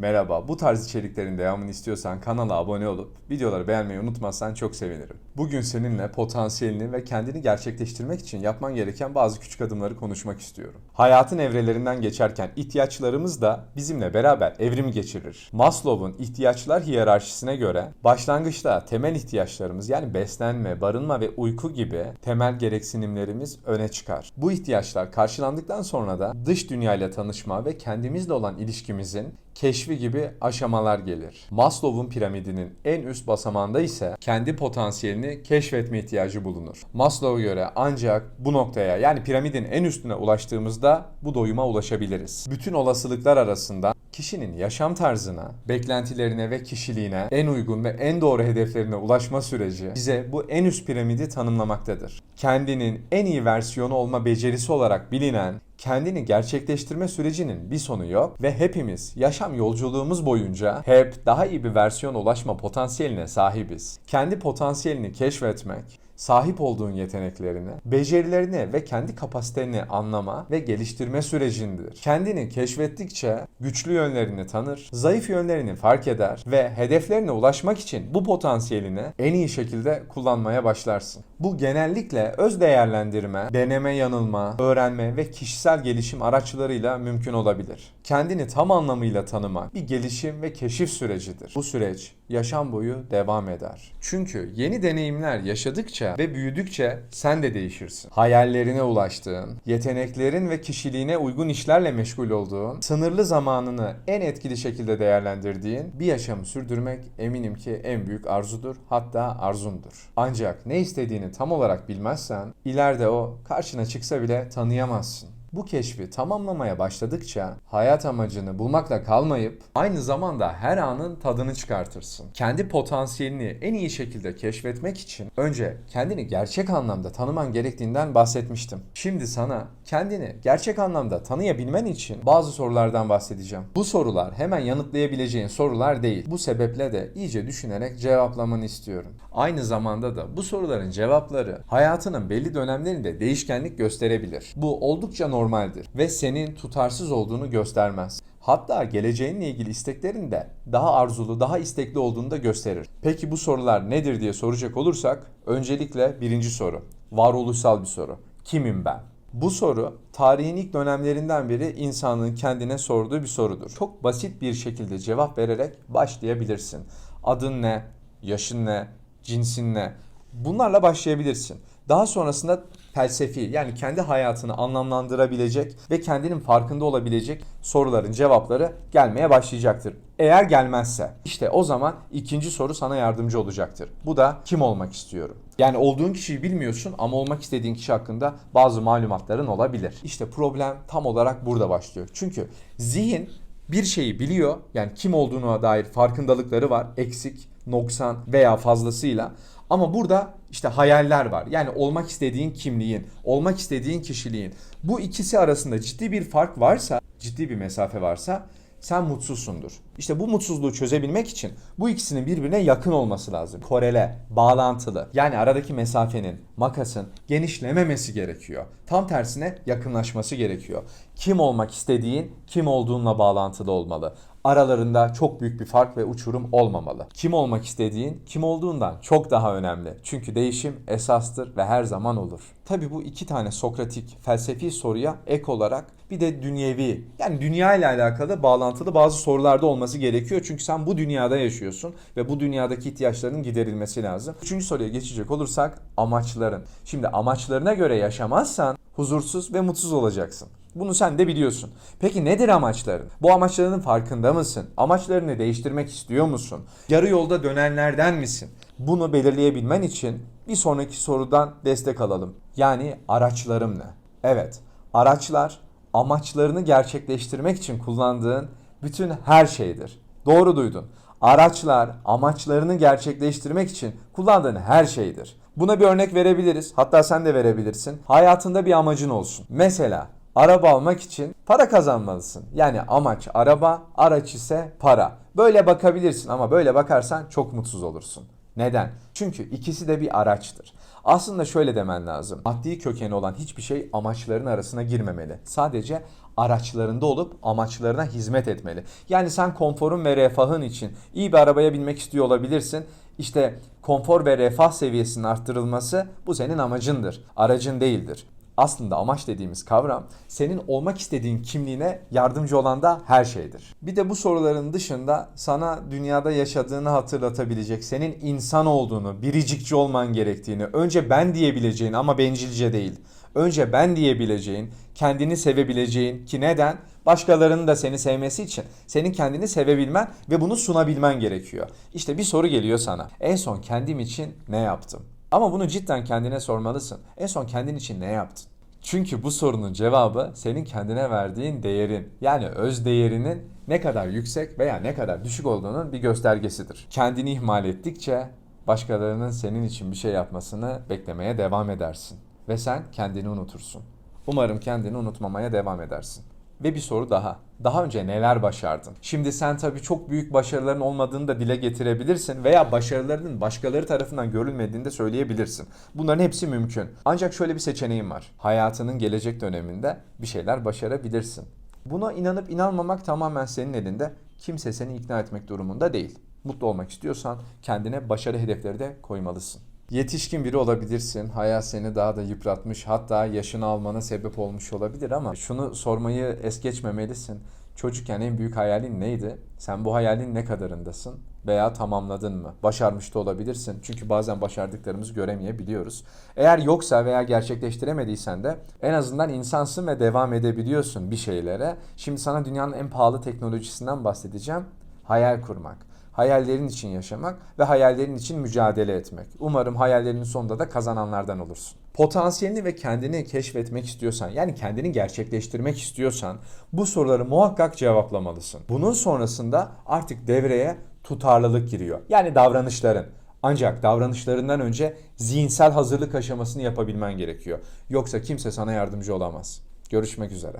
Merhaba, bu tarz içeriklerin devamını istiyorsan kanala abone olup videoları beğenmeyi unutmazsan çok sevinirim. Bugün seninle potansiyelini ve kendini gerçekleştirmek için yapman gereken bazı küçük adımları konuşmak istiyorum. Hayatın evrelerinden geçerken ihtiyaçlarımız da bizimle beraber evrim geçirir. Maslow'un ihtiyaçlar hiyerarşisine göre başlangıçta temel ihtiyaçlarımız yani beslenme, barınma ve uyku gibi temel gereksinimlerimiz öne çıkar. Bu ihtiyaçlar karşılandıktan sonra da dış dünyayla tanışma ve kendimizle olan ilişkimizin keşfi gibi aşamalar gelir. Maslow'un piramidinin en üst basamağında ise kendi potansiyelini keşfetme ihtiyacı bulunur. Maslow'a göre ancak bu noktaya yani piramidin en üstüne ulaştığımızda bu doyuma ulaşabiliriz. Bütün olasılıklar arasında kişinin yaşam tarzına, beklentilerine ve kişiliğine en uygun ve en doğru hedeflerine ulaşma süreci bize bu en üst piramidi tanımlamaktadır. Kendinin en iyi versiyonu olma becerisi olarak bilinen kendini gerçekleştirme sürecinin bir sonu yok ve hepimiz yaşam yolculuğumuz boyunca hep daha iyi bir versiyona ulaşma potansiyeline sahibiz. Kendi potansiyelini keşfetmek, sahip olduğun yeteneklerini, becerilerini ve kendi kapasiteni anlama ve geliştirme sürecindir. Kendini keşfettikçe güçlü yönlerini tanır, zayıf yönlerini fark eder ve hedeflerine ulaşmak için bu potansiyelini en iyi şekilde kullanmaya başlarsın. Bu genellikle öz değerlendirme, deneme yanılma, öğrenme ve kişisel gelişim araçlarıyla mümkün olabilir. Kendini tam anlamıyla tanımak bir gelişim ve keşif sürecidir. Bu süreç yaşam boyu devam eder. Çünkü yeni deneyimler yaşadıkça ve büyüdükçe sen de değişirsin. Hayallerine ulaştığın, yeteneklerin ve kişiliğine uygun işlerle meşgul olduğun, sınırlı zamanını en etkili şekilde değerlendirdiğin bir yaşamı sürdürmek eminim ki en büyük arzudur, hatta arzundur. Ancak ne istediğini tam olarak bilmezsen ileride o karşına çıksa bile tanıyamazsın. Bu keşfi tamamlamaya başladıkça hayat amacını bulmakla kalmayıp aynı zamanda her anın tadını çıkartırsın. Kendi potansiyelini en iyi şekilde keşfetmek için önce kendini gerçek anlamda tanıman gerektiğinden bahsetmiştim. Şimdi sana kendini gerçek anlamda tanıyabilmen için bazı sorulardan bahsedeceğim. Bu sorular hemen yanıtlayabileceğin sorular değil. Bu sebeple de iyice düşünerek cevaplamanı istiyorum. Aynı zamanda da bu soruların cevapları hayatının belli dönemlerinde değişkenlik gösterebilir. Bu oldukça normaldir ve senin tutarsız olduğunu göstermez. Hatta geleceğinle ilgili isteklerin de daha arzulu, daha istekli olduğunu da gösterir. Peki bu sorular nedir diye soracak olursak, öncelikle birinci soru, varoluşsal bir soru. Kimim ben? Bu soru tarihin ilk dönemlerinden beri insanlığın kendine sorduğu bir sorudur. Çok basit bir şekilde cevap vererek başlayabilirsin. Adın ne? Yaşın ne? Cinsin ne? Bunlarla başlayabilirsin. Daha sonrasında felsefi yani kendi hayatını anlamlandırabilecek ve kendinin farkında olabilecek soruların cevapları gelmeye başlayacaktır. Eğer gelmezse işte o zaman ikinci soru sana yardımcı olacaktır. Bu da kim olmak istiyorum? Yani olduğun kişiyi bilmiyorsun ama olmak istediğin kişi hakkında bazı malumatların olabilir. İşte problem tam olarak burada başlıyor. Çünkü zihin bir şeyi biliyor. Yani kim olduğuna dair farkındalıkları var. Eksik, noksan veya fazlasıyla. Ama burada işte hayaller var. Yani olmak istediğin kimliğin, olmak istediğin kişiliğin. Bu ikisi arasında ciddi bir fark varsa, ciddi bir mesafe varsa sen mutsuzsundur. İşte bu mutsuzluğu çözebilmek için bu ikisinin birbirine yakın olması lazım. Korele, bağlantılı. Yani aradaki mesafenin, makasın genişlememesi gerekiyor. Tam tersine yakınlaşması gerekiyor. Kim olmak istediğin, kim olduğunla bağlantılı olmalı. Aralarında çok büyük bir fark ve uçurum olmamalı. Kim olmak istediğin, kim olduğundan çok daha önemli. Çünkü değişim esastır ve her zaman olur. Tabi bu iki tane Sokratik felsefi soruya ek olarak bir de dünyevi yani dünya ile alakalı bağlantılı bazı sorularda olması gerekiyor. Çünkü sen bu dünyada yaşıyorsun ve bu dünyadaki ihtiyaçlarının giderilmesi lazım. Üçüncü soruya geçecek olursak amaçların. Şimdi amaçlarına göre yaşamazsan huzursuz ve mutsuz olacaksın. Bunu sen de biliyorsun. Peki nedir amaçların? Bu amaçlarının farkında mısın? Amaçlarını değiştirmek istiyor musun? Yarı yolda dönenlerden misin? Bunu belirleyebilmen için bir sonraki sorudan destek alalım. Yani araçlarım ne? Evet, araçlar amaçlarını gerçekleştirmek için kullandığın bütün her şeydir. Doğru duydun. Araçlar amaçlarını gerçekleştirmek için kullandığın her şeydir. Buna bir örnek verebiliriz. Hatta sen de verebilirsin. Hayatında bir amacın olsun. Mesela araba almak için para kazanmalısın. Yani amaç araba, araç ise para. Böyle bakabilirsin ama böyle bakarsan çok mutsuz olursun. Neden? Çünkü ikisi de bir araçtır. Aslında şöyle demen lazım. Maddi kökeni olan hiçbir şey amaçların arasına girmemeli. Sadece araçlarında olup amaçlarına hizmet etmeli. Yani sen konforun ve refahın için iyi bir arabaya binmek istiyor olabilirsin. İşte konfor ve refah seviyesinin arttırılması bu senin amacındır. Aracın değildir. Aslında amaç dediğimiz kavram senin olmak istediğin kimliğine yardımcı olan da her şeydir. Bir de bu soruların dışında sana dünyada yaşadığını hatırlatabilecek, senin insan olduğunu, biricikçi olman gerektiğini, önce ben diyebileceğin ama bencilce değil. Önce ben diyebileceğin, kendini sevebileceğin ki neden? Başkalarının da seni sevmesi için senin kendini sevebilmen ve bunu sunabilmen gerekiyor. İşte bir soru geliyor sana. En son kendim için ne yaptım? Ama bunu cidden kendine sormalısın. En son kendin için ne yaptın? Çünkü bu sorunun cevabı senin kendine verdiğin değerin yani öz değerinin ne kadar yüksek veya ne kadar düşük olduğunun bir göstergesidir. Kendini ihmal ettikçe başkalarının senin için bir şey yapmasını beklemeye devam edersin ve sen kendini unutursun. Umarım kendini unutmamaya devam edersin. Ve bir soru daha. Daha önce neler başardın? Şimdi sen tabii çok büyük başarıların olmadığını da dile getirebilirsin veya başarılarının başkaları tarafından görülmediğini de söyleyebilirsin. Bunların hepsi mümkün. Ancak şöyle bir seçeneğin var. Hayatının gelecek döneminde bir şeyler başarabilirsin. Buna inanıp inanmamak tamamen senin elinde. Kimse seni ikna etmek durumunda değil. Mutlu olmak istiyorsan kendine başarı hedefleri de koymalısın. Yetişkin biri olabilirsin. Hayat seni daha da yıpratmış. Hatta yaşını almana sebep olmuş olabilir ama şunu sormayı es geçmemelisin. Çocukken en büyük hayalin neydi? Sen bu hayalin ne kadarındasın? Veya tamamladın mı? Başarmış da olabilirsin. Çünkü bazen başardıklarımızı göremeyebiliyoruz. Eğer yoksa veya gerçekleştiremediysen de en azından insansın ve devam edebiliyorsun bir şeylere. Şimdi sana dünyanın en pahalı teknolojisinden bahsedeceğim. Hayal kurmak hayallerin için yaşamak ve hayallerin için mücadele etmek. Umarım hayallerinin sonunda da kazananlardan olursun. Potansiyelini ve kendini keşfetmek istiyorsan, yani kendini gerçekleştirmek istiyorsan bu soruları muhakkak cevaplamalısın. Bunun sonrasında artık devreye tutarlılık giriyor. Yani davranışların. Ancak davranışlarından önce zihinsel hazırlık aşamasını yapabilmen gerekiyor. Yoksa kimse sana yardımcı olamaz. Görüşmek üzere.